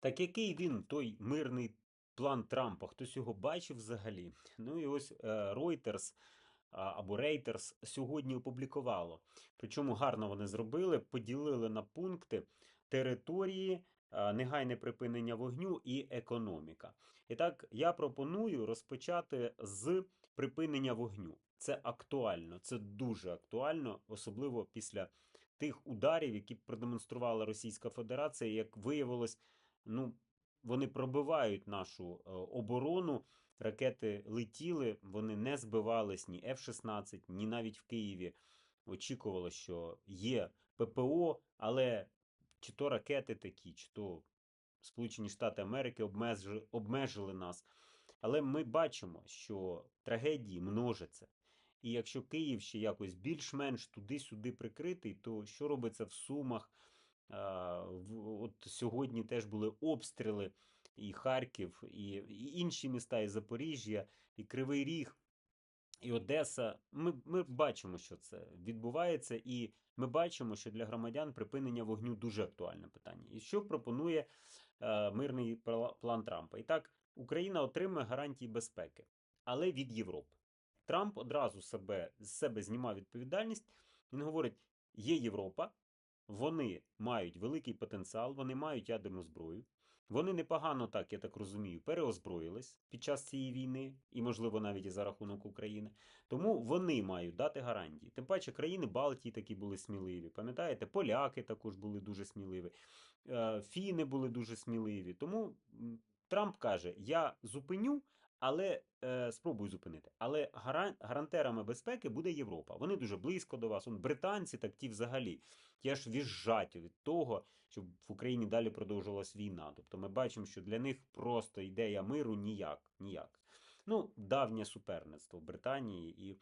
Так який він, той мирний план Трампа? Хтось його бачив взагалі? Ну і ось е, Reuters або Reuters сьогодні опублікувало. Причому гарно вони зробили, поділили на пункти території, негайне припинення вогню і економіка. І так, я пропоную розпочати з припинення вогню. Це актуально, це дуже актуально, особливо після тих ударів, які продемонструвала Російська Федерація, як виявилось, ну, вони пробивають нашу е, оборону. Ракети летіли, вони не збивались ні F-16, ні навіть в Києві. Очікувало, що є ППО, але чи то ракети такі, чи то Сполучені Штати Америки обмежили, обмежили нас. Але ми бачимо, що трагедії множаться. І якщо Київ ще якось більш-менш туди-сюди прикритий, то що робиться в Сумах? От сьогодні теж були обстріли і Харків, і, і інші міста, і Запоріжжя, і Кривий Ріг, і Одеса. Ми, ми бачимо, що це відбувається, і ми бачимо, що для громадян припинення вогню дуже актуальне питання. І що пропонує е, мирний план Трампа? І так, Україна отримує гарантії безпеки, але від Європи. Трамп одразу себе, з себе знімав відповідальність. Він говорить: є Європа, вони мають великий потенціал, вони мають ядерну зброю. Вони непогано, так я так розумію, переозброїлись під час цієї війни, і, можливо, навіть і за рахунок України. Тому вони мають дати гарантії. Тим паче, країни Балтії такі були сміливі. Пам'ятаєте, поляки також були дуже сміливі, е, фіни були дуже сміливі. Тому Трамп каже: я зупиню, але е, спробую зупинити. Але гаран- гарантерами безпеки буде Європа. Вони дуже близько до вас. Он британці, так ті взагалі. Ті аж віжжать від того, щоб в Україні далі продовжувалась війна. Тобто ми бачимо, що для них просто ідея миру ніяк. ніяк. Ну, давнє суперництво Британії і е,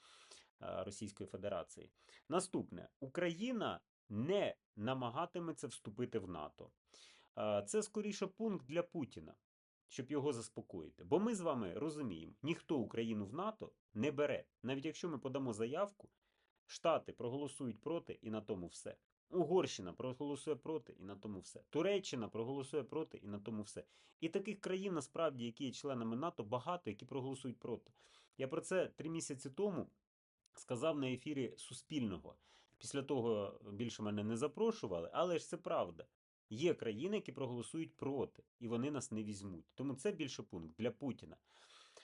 Російської Федерації. Наступне: Україна не намагатиметься вступити в НАТО. Е, Це скоріше пункт для Путіна, щоб його заспокоїти. Бо ми з вами розуміємо, ніхто Україну в НАТО не бере. Навіть якщо ми подамо заявку, Штати проголосують проти і на тому все. Угорщина проголосує проти і на тому все. Туреччина проголосує проти і на тому все. І таких країн, насправді, які є членами НАТО, багато, які проголосують проти. Я про це три місяці тому сказав на ефірі Суспільного. Після того більше мене не запрошували, але ж це правда. Є країни, які проголосують проти, і вони нас не візьмуть. Тому це більше пункт для Путіна.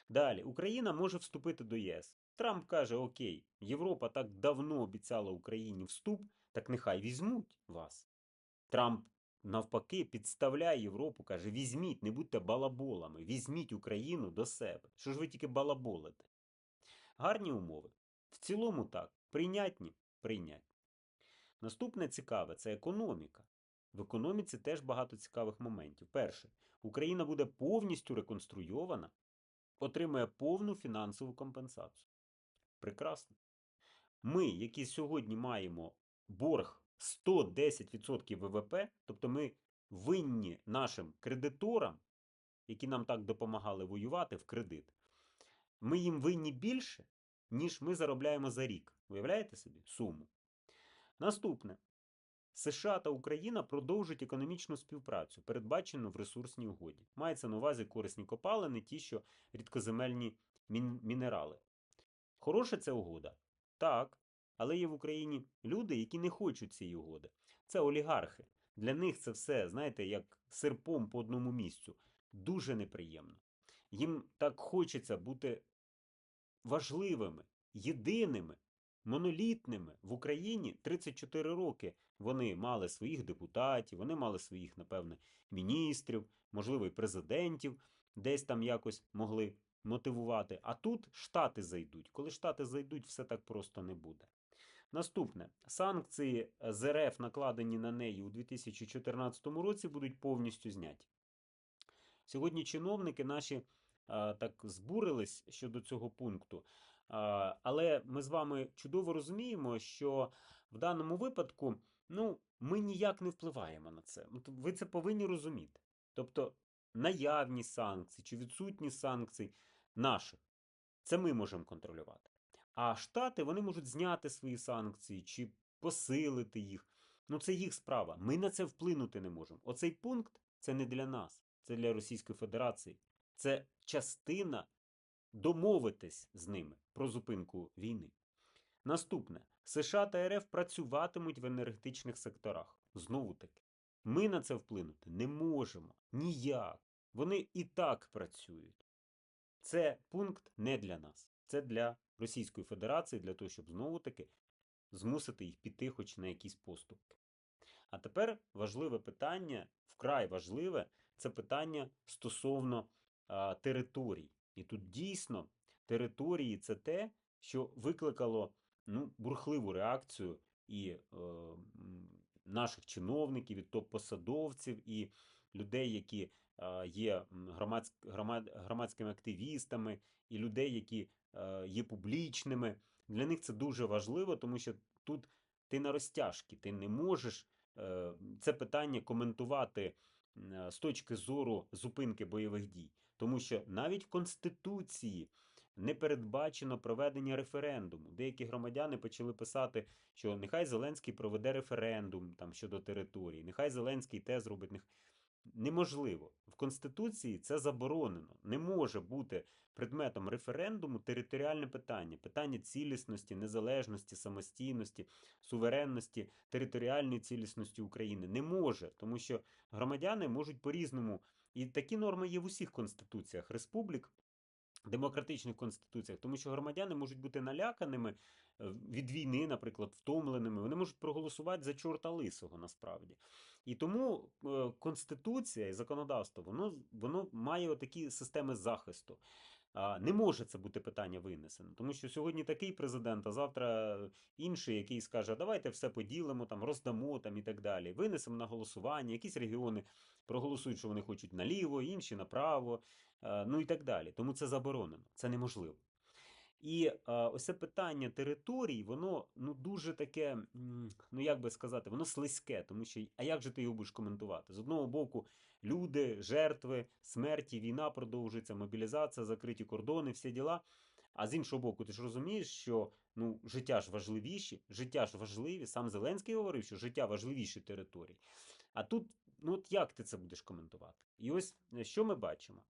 Далі, Україна може вступити до ЄС. Трамп каже: Окей, Європа так давно обіцяла Україні вступ, так нехай візьмуть вас. Трамп навпаки підставляє Європу, каже: візьміть, не будьте балаболами, візьміть Україну до себе. Що ж ви тільки балаболите? Гарні умови. В цілому так, прийнятні, прийнятні. Наступне цікаве це економіка. В економіці теж багато цікавих моментів. Перше, Україна буде повністю реконструйована, отримує повну фінансову компенсацію. Прекрасно. Ми, які сьогодні маємо борг 110% ВВП, тобто ми винні нашим кредиторам, які нам так допомагали воювати в кредит, ми їм винні більше, ніж ми заробляємо за рік. Уявляєте собі суму? Наступне. США та Україна продовжать економічну співпрацю, передбачену в ресурсній угоді. Мається на увазі корисні копалини, ті, що рідкоземельні мін- мінерали. Хороша ця угода? Так. Але є в Україні люди, які не хочуть цієї угоди. Це олігархи. Для них це все, знаєте, як серпом по одному місцю. Дуже неприємно. Їм так хочеться бути важливими, єдиними, монолітними в Україні 34 роки. Вони мали своїх депутатів, вони мали своїх, напевне, міністрів, можливо, і президентів, десь там якось могли мотивувати. А тут штати зайдуть. Коли штати зайдуть, все так просто не буде. Наступне санкції з РФ, накладені на неї у 2014 році, будуть повністю зняті. Сьогодні чиновники наші так збурились щодо цього пункту. Але ми з вами чудово розуміємо, що в даному випадку ну, ми ніяк не впливаємо на це. Ви це повинні розуміти. Тобто наявність санкцій чи відсутність санкцій наших, це ми можемо контролювати. А Штати вони можуть зняти свої санкції чи посилити їх. Ну, це їх справа. Ми на це вплинути не можемо. Оцей пункт це не для нас, це для Російської Федерації. Це частина домовитись з ними про зупинку війни. Наступне: США та РФ працюватимуть в енергетичних секторах. Знову таки, ми на це вплинути не можемо ніяк. Вони і так працюють. Це пункт не для нас, це для Російської Федерації, для того, щоб знову таки змусити їх піти хоч на якісь поступки. А тепер важливе питання, вкрай важливе, це питання стосовно а, територій. І тут дійсно території це те, що викликало ну, бурхливу реакцію і е, наших чиновників, і топ-посадовців, і людей, які е, є м, громадськ, громад, громадськими активістами, і людей, які е, є публічними. Для них це дуже важливо, тому що тут ти на розтяжки, ти не можеш е, це питання коментувати е, з точки зору зупинки бойових дій. Тому що навіть в Конституції не передбачено проведення референдуму. Деякі громадяни почали писати, що нехай Зеленський проведе референдум там щодо території, нехай Зеленський те зробить. Неможливо. В Конституції це заборонено. Не може бути предметом референдуму територіальне питання, питання цілісності, незалежності, самостійності, суверенності, територіальної цілісності України. Не може, тому що громадяни можуть по-різному. І такі норми є в усіх конституціях республік, демократичних конституціях, тому що громадяни можуть бути наляканими е, від війни, наприклад, втомленими. Вони можуть проголосувати за чорта лисого насправді. І тому е, конституція і законодавство воно, воно має отакі системи захисту. Не може це бути питання винесено, тому що сьогодні такий президент, а завтра інший, який скаже, давайте все поділимо, там роздамо там і так далі. Винесемо на голосування. Якісь регіони проголосують, що вони хочуть наліво, інші направо, ну і так далі. Тому це заборонено, це неможливо. І ось це питання територій, воно ну дуже таке, ну як би сказати, воно слизьке, тому що а як же ти його будеш коментувати? З одного боку, люди, жертви, смерті, війна продовжується, мобілізація, закриті кордони, всі діла. А з іншого боку, ти ж розумієш, що ну життя ж важливіші, життя ж важливі. Сам Зеленський говорив, що життя важливіші території. А тут, ну от як ти це будеш коментувати? І ось е, що ми бачимо: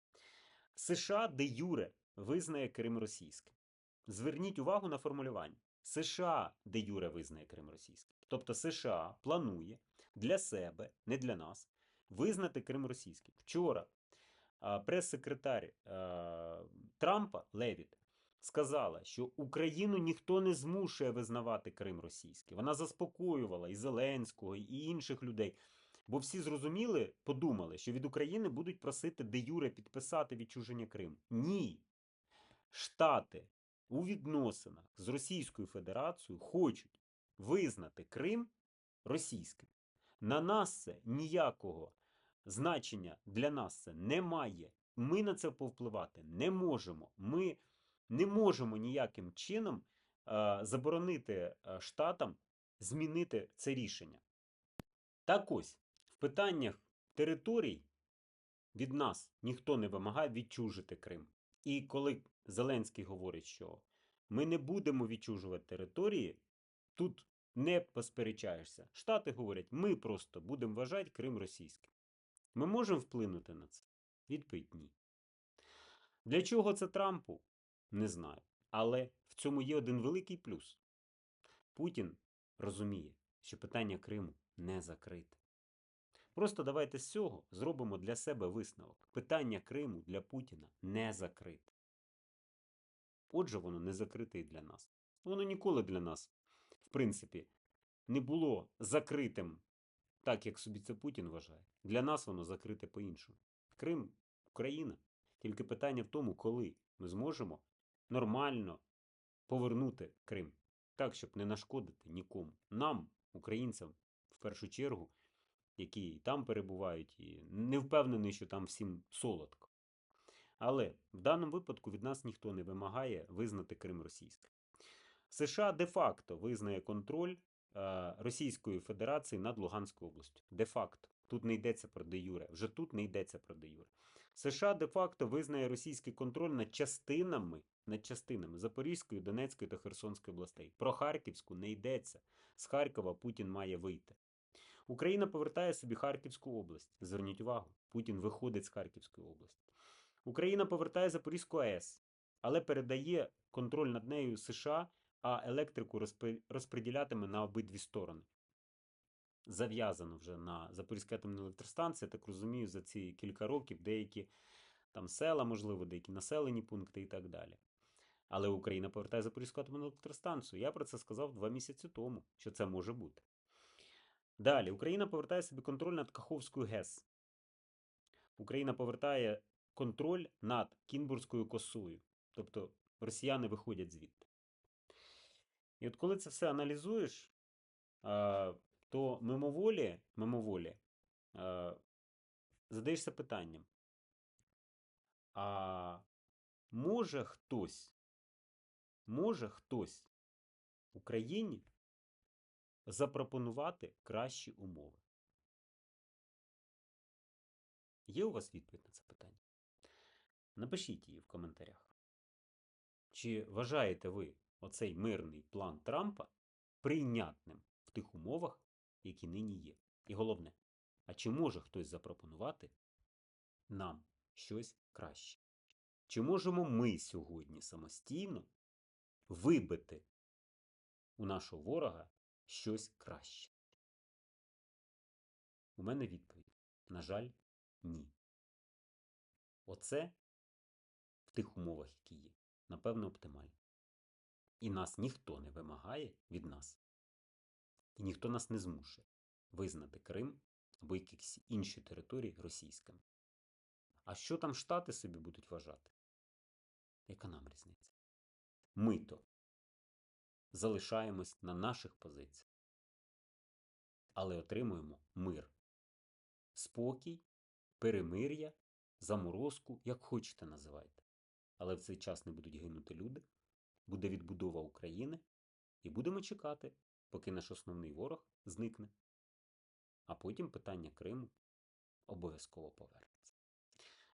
США де Юре визнає Крим російським. Зверніть увагу на формулювання. США де Юре визнає Крим російським. Тобто США планує для себе, не для нас, визнати Крим російським. Вчора прес-секретар Трампа Левіт сказала, що Україну ніхто не змушує визнавати Крим російським. Вона заспокоювала і Зеленського, і інших людей. Бо всі зрозуміли, подумали, що від України будуть просити де Юре підписати відчуження Криму. Ні. Штати у відносинах з Російською Федерацією хочуть визнати Крим російським. На нас це ніякого значення для нас це немає. Ми на це повпливати не можемо. Ми не можемо ніяким чином е, заборонити е, штатам змінити це рішення. Так ось, в питаннях територій від нас ніхто не вимагає відчужити Крим. І коли Зеленський говорить, що ми не будемо відчужувати території, тут не посперечаєшся. Штати говорять, ми просто будемо вважати Крим російським. Ми можемо вплинути на це? Відповідь ні. Для чого це Трампу? Не знаю. Але в цьому є один великий плюс. Путін розуміє, що питання Криму не закрите. Просто давайте з цього зробимо для себе висновок. Питання Криму для Путіна не закрите. Отже, воно не закрите і для нас. Воно ніколи для нас, в принципі, не було закритим, так як собі це Путін вважає. Для нас воно закрите по-іншому. Крим, Україна. Тільки питання в тому, коли ми зможемо нормально повернути Крим, так, щоб не нашкодити нікому. Нам, українцям, в першу чергу, які і там перебувають, і не впевнений, що там всім солодко. Але в даному випадку від нас ніхто не вимагає визнати Крим російським. США де-факто визнає контроль Російської Федерації над Луганською областю. Де-факто. Тут не йдеться про де Юре. Вже тут не йдеться про де Юре. США де-факто визнає російський контроль над частинами, над частинами Запорізької, Донецької та Херсонської областей. Про Харківську не йдеться. З Харкова Путін має вийти. Україна повертає собі Харківську область. Зверніть увагу. Путін виходить з Харківської області. Україна повертає Запорізьку АЕС, але передає контроль над нею США, а електрику розподілятиме на обидві сторони. Зав'язано вже на Запорізькій атомній електростанції, я так розумію, за ці кілька років деякі там села, можливо, деякі населені пункти і так далі. Але Україна повертає Запорізьку атомну електростанцію. Я про це сказав два місяці тому, що це може бути. Далі, Україна повертає собі контроль над Каховською ГЕС. Україна повертає контроль над Кінбурзькою косою. Тобто росіяни виходять звідти. І от коли це все аналізуєш, то мимоволі, мимоволі задаєшся питанням. А може хтось, може хтось Україні запропонувати кращі умови? Є у вас відповідь на це питання? Напишіть її в коментарях. Чи вважаєте ви оцей мирний план Трампа прийнятним в тих умовах, які нині є? І головне, а чи може хтось запропонувати нам щось краще? Чи можемо ми сьогодні самостійно вибити у нашого ворога щось краще? У мене відповідь. На жаль, ні. Оце в тих умовах, які є, напевно, оптимально. І нас ніхто не вимагає від нас. І ніхто нас не змушує визнати Крим або якісь інші території російськими. А що там Штати собі будуть вважати? Яка нам різниця? Ми то залишаємось на наших позиціях, але отримуємо мир, спокій, перемир'я, заморозку, як хочете називайте. Але в цей час не будуть гинути люди, буде відбудова України, і будемо чекати, поки наш основний ворог зникне. А потім питання Криму обов'язково повернеться.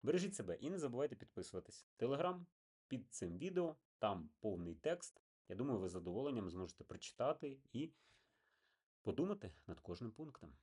Бережіть себе і не забувайте підписуватись. Телеграм під цим відео, там повний текст. Я думаю, ви з задоволенням зможете прочитати і подумати над кожним пунктом.